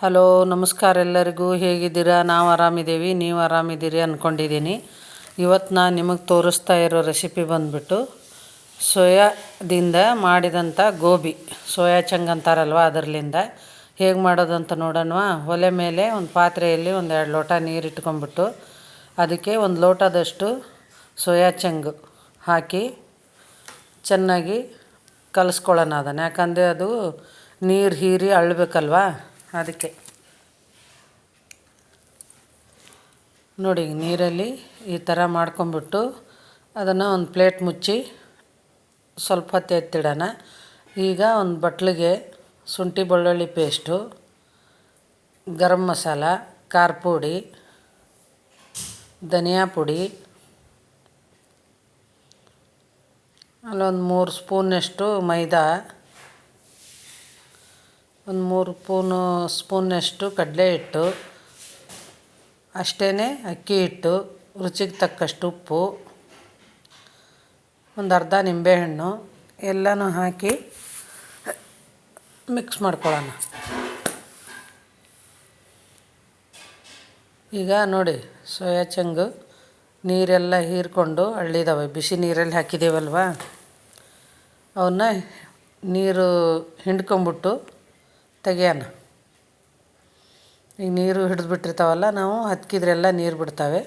Hello, ನಮಸ್ಕಾರ ಎಲ್ಲರಿಗೂ. ಹೇಗಿದ್ದೀರಾ? ನಾವು ಆರಾಮಿದ್ದೀವಿ. ನೀವು ಆರಾಮಿದ್ದೀರಿ ಅಂದ್ಕೊಂಡಿದ್ದೀನಿ ಇವತ್ತು ನಾನು ನಿಮಗೆ ತೋರಿಸ್ತಾ ಇರೋ ರೆಸಿಪಿ ಬಂದುಬಿಟ್ಟು ಸೋಯಾದಿಂದ ಮಾಡಿದಂಥ ಗೋಬಿ. ಸೋಯಾ ಚಂಗ್ ಅಂತಾರಲ್ವ ಅದರಲ್ಲಿಂದ. ಹೇಗೆ ಮಾಡೋದಂತ ನೋಡೋಣ ಒಲೆ ಮೇಲೆ ಒಂದು ಪಾತ್ರೆಯಲ್ಲಿ ಒಂದು ಎರಡು ಲೋಟ ನೀರು ಇಟ್ಕೊಂಡ್ಬಿಟ್ಟು ಅದಕ್ಕೆ ಒಂದು ಲೋಟದಷ್ಟು ಸೋಯಾ ಚಂಗು ಹಾಕಿ ಚೆನ್ನಾಗಿ ಕಲಿಸ್ಕೊಳ್ಳೋಣ ಅದನ್ನು. ಯಾಕಂದರೆ ಅದು ನೀರು ಹೀರಿ ಅಳ್ಳಬೇಕಲ್ವಾ ಅದಕ್ಕೆ. ನೋಡಿ, ನೀರಲ್ಲಿ ಈ ಥರ ಮಾಡ್ಕೊಂಬಿಟ್ಟು ಅದನ್ನು ಒಂದು ಪ್ಲೇಟ್ ಮುಚ್ಚಿ ಸ್ವಲ್ಪ ಹೊತ್ತು ಎತ್ತಿಡೋಣ. ಈಗ ಒಂದು ಬಟ್ಲಿಗೆ ಶುಂಠಿ ಬೆಳ್ಳುಳ್ಳಿ ಪೇಸ್ಟು, ಗರಂ ಮಸಾಲ, ಖಾರ ಪುಡಿ, ಧನಿಯಾ ಪುಡಿ, ಅಲ್ಲೊಂದು ಮೂರು ಸ್ಪೂನಷ್ಟು ಮೈದಾ ಒಂದು ಮೂರು ಸ್ಪೂನು ಸ್ಪೂನಷ್ಟು ಕಡಲೆ ಹಿಟ್ಟು ಅಷ್ಟೇ ಅಕ್ಕಿ ಹಿಟ್ಟು, ರುಚಿಗೆ ತಕ್ಕಷ್ಟು ಉಪ್ಪು, ಒಂದು ಅರ್ಧ ನಿಂಬೆಹಣ್ಣು, ಎಲ್ಲನೂ ಹಾಕಿ ಮಿಕ್ಸ್ ಮಾಡ್ಕೊಳ್ಳೋಣ ಈಗ ನೋಡಿ, ಸೋಯಾ ಚಂಗು, ನೀರೆಲ್ಲ ಹೀರ್ಕೊಂಡು ಹಳ್ಳಿದಾವೆ. ಬಿಸಿ ನೀರಲ್ಲಿ ಹಾಕಿದ್ದೇವಲ್ವ ಅವನ್ನ ನೀರು ಹಿಂಡ್ಕೊಂಬಿಟ್ಟು ತೆಗಿಯೋಣ. ಈಗ ನೀರು ಹಿಡಿದು ಬಿಟ್ಟಿರ್ತಾವಲ್ಲ ನಾವು ಹತ್ತಿದ್ರೆಲ್ಲ ನೀರು ಬಿಡ್ತಾವೆ.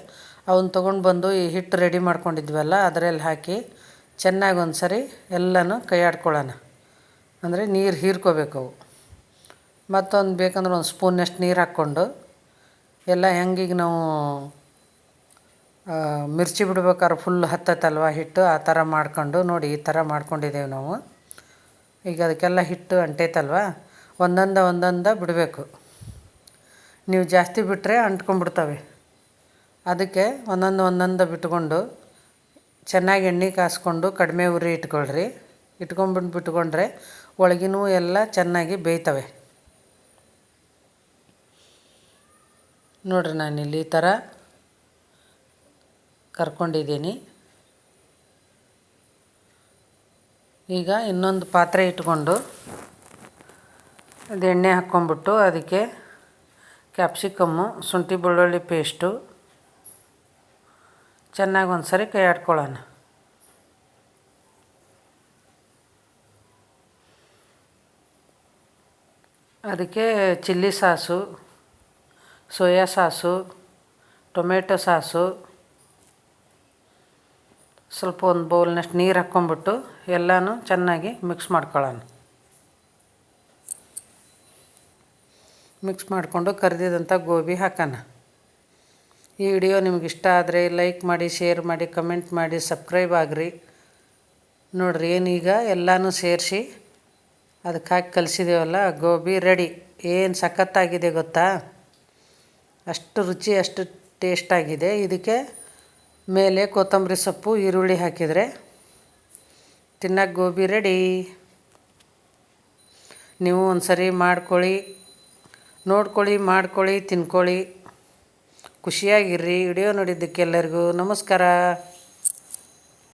ಅವನ್ನ ತೊಗೊಂಡು ಬಂದು ಈ ಹಿಟ್ಟು ರೆಡಿ ಮಾಡ್ಕೊಂಡಿದ್ವಲ್ಲ, ಅದರಲ್ಲಿ ಹಾಕಿ ಚೆನ್ನಾಗಿ ಒಂದು ಸರಿ ಎಲ್ಲನೂ ಕೈ ಆಡ್ಕೊಳ್ಳೋಣ ಅಂದರೆ ನೀರು ಹೀರ್ಕೋಬೇಕು ಅವು. ಮತ್ತೊಂದು ಬೇಕಂದ್ರೆ ಒಂದು ಸ್ಪೂನಷ್ಟು ನೀರು ಹಾಕ್ಕೊಂಡು, ಎಲ್ಲ ಹೆಂಗೀಗ ನಾವು ಮಿರ್ಚಿ ಬಿಡ್ಬೇಕಾದ್ರೆ ಫುಲ್ ಹತ್ತತ್ತಲ್ವ ಹಿಟ್ಟು, ಆ ಥರ ಮಾಡ್ಕೊಂಡು ನೋಡಿ ಈ ಥರ ಮಾಡ್ಕೊಂಡಿದ್ದೇವೆ ನಾವು. ಈಗ ಅದಕ್ಕೆಲ್ಲ ಹಿಟ್ಟು ಅಂಟೈತಲ್ವ? ಒಂದೊಂದ ಒಂದೊಂದ ಬಿಡಬೇಕು. ನೀವು ಜಾಸ್ತಿ ಬಿಟ್ಟರೆ ಅಂಟ್ಕೊಂಡ್ಬಿಡ್ತವೆ. ಅದಕ್ಕೆ ಒಂದೊಂದು ಒಂದೊಂದು ಬಿಟ್ಕೊಂಡು ಚೆನ್ನಾಗಿ ಎಣ್ಣೆ ಕಾಸ್ಕೊಂಡು ಕಡಿಮೆ ಉರಿ ಇಟ್ಕೊಳ್ರಿ. ಇಟ್ಕೊಂಡ್ಬಿಟ್ಟು ಬಿಟ್ಕೊಂಡ್ರೆ ಒಳಗಿನೂ ಎಲ್ಲ ಚೆನ್ನಾಗಿ ಬೇಯ್ತವೆ. ನೋಡಿರಿ ನಾನಿಲ್ಲಿ ಈ ಥರ ಕರ್ಕೊಂಡಿದ್ದೀನಿ. ಈಗ ಇನ್ನೊಂದು ಪಾತ್ರೆ ಇಟ್ಕೊಂಡು ಅದು ಎಣ್ಣೆ ಹಾಕ್ಕೊಂಬಿಟ್ಟು ಅದಕ್ಕೆ ಕ್ಯಾಪ್ಸಿಕಮ್ಮು, ಶುಂಠಿ ಬೆಳ್ಳುಳ್ಳಿ ಪೇಸ್ಟು. ಚೆನ್ನಾಗಿ ಒಂದು ಸರಿ ಕೈ ಆಡ್ಕೊಳ್ಳೋಣ. ಅದಕ್ಕೆ chilli sauce, soy sauce, tomato sauce. ಸ್ವಲ್ಪ ಒಂದು ಬೌಲ್ನಷ್ಟು ನೀರು ಹಾಕ್ಕೊಂಬಿಟ್ಟು ಎಲ್ಲನೂ ಚೆನ್ನಾಗಿ ಮಿಕ್ಸ್ ಮಾಡ್ಕೊಳ್ಳೋಣ. ಮಿಕ್ಸ್ ಮಾಡಿಕೊಂಡು ಕರೆದಿದಂಥ ಗೋಬಿ ಹಾಕೋಣ. ಈ ವಿಡಿಯೋ ನಿಮ್ಗೆ ಇಷ್ಟ ಆದರೆ ಲೈಕ್ ಮಾಡಿ, ಶೇರ್ ಮಾಡಿ, ಕಮೆಂಟ್ ಮಾಡಿ, ಸಬ್ಸ್ಕ್ರೈಬ್ ಆಗಿರಿ. ನೋಡ್ರಿ, ಏನೀಗ ಎಲ್ಲನೂ ಸೇರಿಸಿ ಅದಕ್ಕೆ ಹಾಕಿ ಕಲಿಸಿದೇವಲ್ಲ, ಗೋಬಿ ರೆಡಿ ಏನು ಸಖತ್ತಾಗಿದೆ ಗೊತ್ತಾ? ಅಷ್ಟು ರುಚಿ, ಅಷ್ಟು ಟೇಸ್ಟಾಗಿದೆ ಇದಕ್ಕೆ ಮೇಲೆ ಕೊತ್ತಂಬರಿ ಸೊಪ್ಪು, ಈರುಳ್ಳಿ ಹಾಕಿದರೆ ತಿನ್ನೋಕೆ ಗೋಬಿ ರೆಡಿ ನೀವು ಒಂದು ಸರಿ ಮಾಡ್ಕೊಳ್ಳಿ. ನೋಡ್ಕೊಳ್ಳಿ ಮಾಡ್ಕೊಳ್ಳಿ ತಿನ್ಕೊಳ್ಳಿ. ಖುಷಿಯಾಗಿರ್ರಿ. ವಿಡಿಯೋ ನೋಡಿದ್ದಕ್ಕೆಲ್ಲರಿಗೂ ನಮಸ್ಕಾರ.